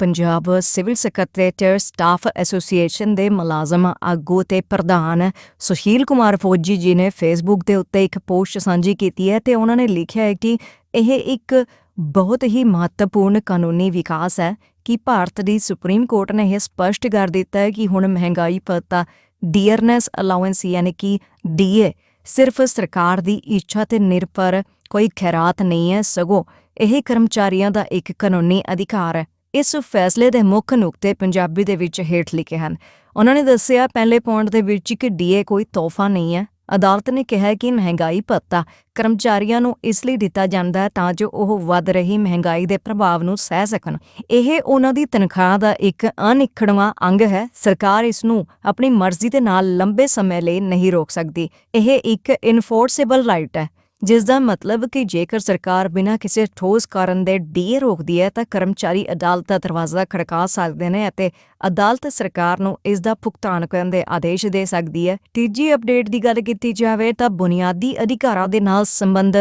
Punjab civil secretariat staff association ਦੇ ਮੁਲਾਜ਼ਮ, ਆਗੂ ਤੇ ਪ੍ਰਧਾਨ ਸੁਸ਼ੀਲ ਕੁਮਾਰ ਫੌਜੀ ਜੀ ਨੇ ਫੇਸਬੁੱਕ ਦੇ ਉੱਤੇ ਇੱਕ ਪੋਸਟ ਸਾਂਝੀ ਕੀਤੀ ਹੈ ਤੇ ਉਹਨਾਂ ਨੇ ਲਿਖਿਆ ਹੈ ਕਿ ਇਹ ਇੱਕ ਬਹੁਤ ਹੀ ਮਹੱਤਵਪੂਰਨ ਕਾਨੂੰਨੀ ਵਿਕਾਸ ਹੈ ਕਿ ਭਾਰਤ ਦੀ ਸੁਪਰੀਮ ਕੋਰਟ ਨੇ ਇਹ ਸਪਸ਼ਟ ਕਰ ਦਿੱਤਾ ਹੈ ਕਿ ਹੁਣ ਮਹਿੰਗਾਈ ਭੱਤਾ ਡੀਅਰਨੈਸ ਅਲਾਉੈਂਸ ਯਾਨੀ ਕਿ ਡੀਏ ਸਿਰਫ ਸਰਕਾਰ ਦੀ ਇੱਛਾ ਤੇ ਨਿਰਭਰ ਕੋਈ ਖੈਰਾਤ ਨਹੀਂ ਹੈ, ਸਗੋਂ ਇਹ ਕਰਮਚਾਰੀਆਂ ਦਾ ਇੱਕ ਕਾਨੂੰਨੀ ਅਧਿਕਾਰ ਹੈ। ਇਸ ਫੈਸਲੇ ਦੇ ਮੁੱਖ ਨੁਕਤੇ ਪੰਜਾਬੀ ਦੇ ਵਿੱਚ ਹੇਠ ਲਿਖੇ ਹਨ। ਉਹਨਾਂ ਨੇ ਦੱਸਿਆ, ਪਹਿਲੇ ਪੁਆਇੰਟ ਦੇ ਵਿੱਚ ਕਿ ਡੀਏ ਕੋਈ ਤੋਹਫਾ ਨਹੀਂ ਹੈ। ਅਦਾਲਤ ਨੇ ਕਿਹਾ ਕਿ ਮਹਿੰਗਾਈ ਭੱਤਾ ਕਰਮਚਾਰੀਆਂ ਨੂੰ ਇਸ ਲਈ ਦਿੱਤਾ ਜਾਂਦਾ ਹੈ ਤਾਂ ਜੋ ਉਹ ਵੱਧ ਰਹੀ ਮਹਿੰਗਾਈ ਦੇ ਪ੍ਰਭਾਵ ਨੂੰ ਸਹਿ ਸਕਣ। ਇਹ ਉਹਨਾਂ ਦੀ ਤਨਖਾਹ ਦਾ ਇੱਕ ਅਨਿਖੜਵਾਂ ਅੰਗ ਹੈ। ਸਰਕਾਰ ਇਸ ਨੂੰ ਆਪਣੀ ਮਰਜ਼ੀ ਦੇ ਨਾਲ ਲੰਬੇ ਸਮੇਂ ਲਈ ਨਹੀਂ ਰੋਕ ਸਕਦੀ। ਇਹ ਇੱਕ ਇਨਫੋਰਸੇਬਲ ਰਾਈਟ ਹੈ। ਜਿਸ ਦਾ ਮਤਲਬ ਕਿ ਜੇਕਰ ਸਰਕਾਰ ਬਿਨਾਂ ਕਿਸੇ ਠੋਸ ਕਾਰਨ ਦੇ ਡੀਏ ਰੋਕਦੀ ਹੈ, ਤਾਂ ਕਰਮਚਾਰੀ ਅਦਾਲਤ ਦਾ ਦਰਵਾਜ਼ਾ ਖੜਕਾ ਸਕਦੇ ਨੇ ਅਤੇ ਅਦਾਲਤ ਸਰਕਾਰ ਨੂੰ ਇਸ ਦਾ ਭੁਗਤਾਨ ਕਰਨ ਦੇ ਆਦੇਸ਼ ਦੇ ਸਕਦੀ ਹੈ। ਤੀਜੀ ਅਪਡੇਟ ਦੀ ਗੱਲ ਕੀਤੀ ਜਾਵੇ, ਤਾਂ ਬੁਨਿਆਦੀ ਅਧਿਕਾਰਾਂ ਦੇ ਨਾਲ ਸੰਬੰਧ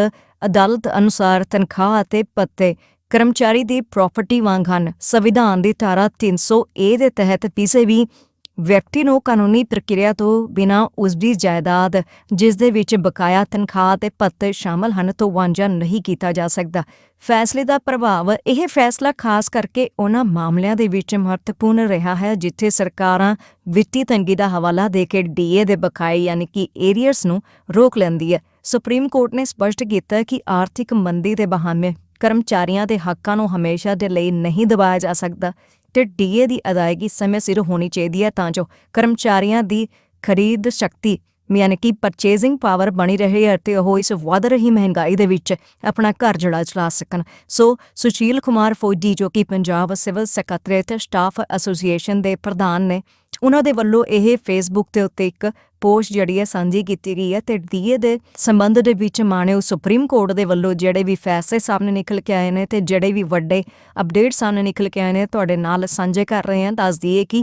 ਅਦਾਲਤ ਅਨੁਸਾਰ ਤਨਖਾਹ ਅਤੇ ਪੱਤੇ ਕਰਮਚਾਰੀ ਦੀ ਪ੍ਰਾਪਰਟੀ ਵਾਂਗ ਹਨ। ਸੰਵਿਧਾਨ ਦੀ ਧਾਰਾ 300 ਏ ਦੇ ਤਹਿਤ ਕਿਸੇ ਵੀ ਵਿਅਕਤੀ ਨੂੰ ਕਾਨੂੰਨੀ ਪ੍ਰਕਿਰਿਆ ਤੋਂ ਬਿਨਾਂ ਉਸ ਦੀ ਜਾਇਦਾਦ, ਜਿਸ ਦੇ ਵਿੱਚ ਬਕਾਇਆ ਤਨਖਾਹ ਤੇ ਭੱਤੇ ਸ਼ਾਮਲ ਹਨ, ਤੋਂ ਵਾਂਝਾ ਨਹੀਂ ਕੀਤਾ ਜਾ ਸਕਦਾ। ਫੈਸਲੇ ਦਾ ਪ੍ਰਭਾਵ ਇਹ ਫੈਸਲਾ ਖਾਸ ਕਰਕੇ ਉਹਨਾਂ ਮਾਮਲਿਆਂ ਦੇ ਵਿੱਚ ਮਹੱਤਵਪੂਰਨ ਰਿਹਾ ਹੈ, ਜਿੱਥੇ ਸਰਕਾਰਾਂ ਵਿੱਤੀ ਤੰਗੀ ਦਾ ਹਵਾਲਾ ਦੇ ਕੇ ਡੀਏ ਦੇ ਬਕਾਏ ਯਾਨੀ ਕਿ ਏਰੀਅਰਸ ਨੂੰ ਰੋਕ ਲੈਂਦੀ ਹੈ। ਸੁਪਰੀਮ ਕੋਰਟ ਨੇ ਸਪਸ਼ਟ ਕੀਤਾ ਕਿ ਆਰਥਿਕ ਮੰਦੀ ਦੇ ਬਹਾਨੇ ਕਰਮਚਾਰੀਆਂ ਦੇ ਹੱਕਾਂ ਨੂੰ ਹਮੇਸ਼ਾ ਦੇ ਲਈ ਨਹੀਂ ਦਬਾਇਆ ਜਾ ਸਕਦਾ। ਤੇ ਡੀਏ ਦੀ ਅਦਾਇਗੀ ਸਮੇਂ ਸਿਰ ਹੋਣੀ ਚਾਹੀਦੀ ਹੈ, ਤਾਂ ਜੋ ਕਰਮਚਾਰੀਆਂ ਦੀ ਖਰੀਦ ਸ਼ਕਤੀ, ਯਾਨੀ ਕਿ ਪਰਚੇਜ਼ਿੰਗ ਪਾਵਰ ਬਣੀ ਰਹੇ ਅਤੇ ਉਹ ਇਸ ਵਧ ਰਹੀ ਮਹਿੰਗਾਈ ਦੇ ਵਿੱਚ ਆਪਣਾ ਘਰ ਜੜਾ ਚਲਾ ਸਕਣ। ਸੋ ਸੁਸ਼ੀਲ ਕੁਮਾਰ ਫੌਜੀ, ਜੋ ਕਿ Punjab civil secretariat staff association ਦੇ ਪ੍ਰਧਾਨ ਨੇ, ਉਹਨਾਂ ਦੇ ਵੱਲੋਂ ਇਹ ਫੇਸਬੁੱਕ ਦੇ ਉੱਤੇ ਇੱਕ ਪੋਸਟ ਜਿਹੜੀ ਹੈ ਸਾਂਝੀ ਕੀਤੀ ਗਈ ਹੈ ਤੇ ਡੀਏ ਦੇ ਸੰਬੰਧ ਦੇ ਵਿੱਚ ਮਾਣਯੋਗ ਸੁਪਰੀਮ ਕੋਰਟ ਦੇ ਵੱਲੋਂ ਜਿਹੜੇ ਵੀ ਫੈਸਲੇ ਸਾਹਮਣੇ ਨਿਕਲ ਕੇ ਆਏ ਨੇ ਤੇ ਜਿਹੜੇ ਵੀ ਵੱਡੇ ਅਪਡੇਟ ਸਾਹਮਣੇ ਨਿਕਲ ਕੇ ਆਏ ਨੇ, ਤੁਹਾਡੇ ਨਾਲ ਸਾਂਝੇ ਕਰ ਰਹੇ ਹਾਂ। ਦੱਸ ਦਈਏ ਕਿ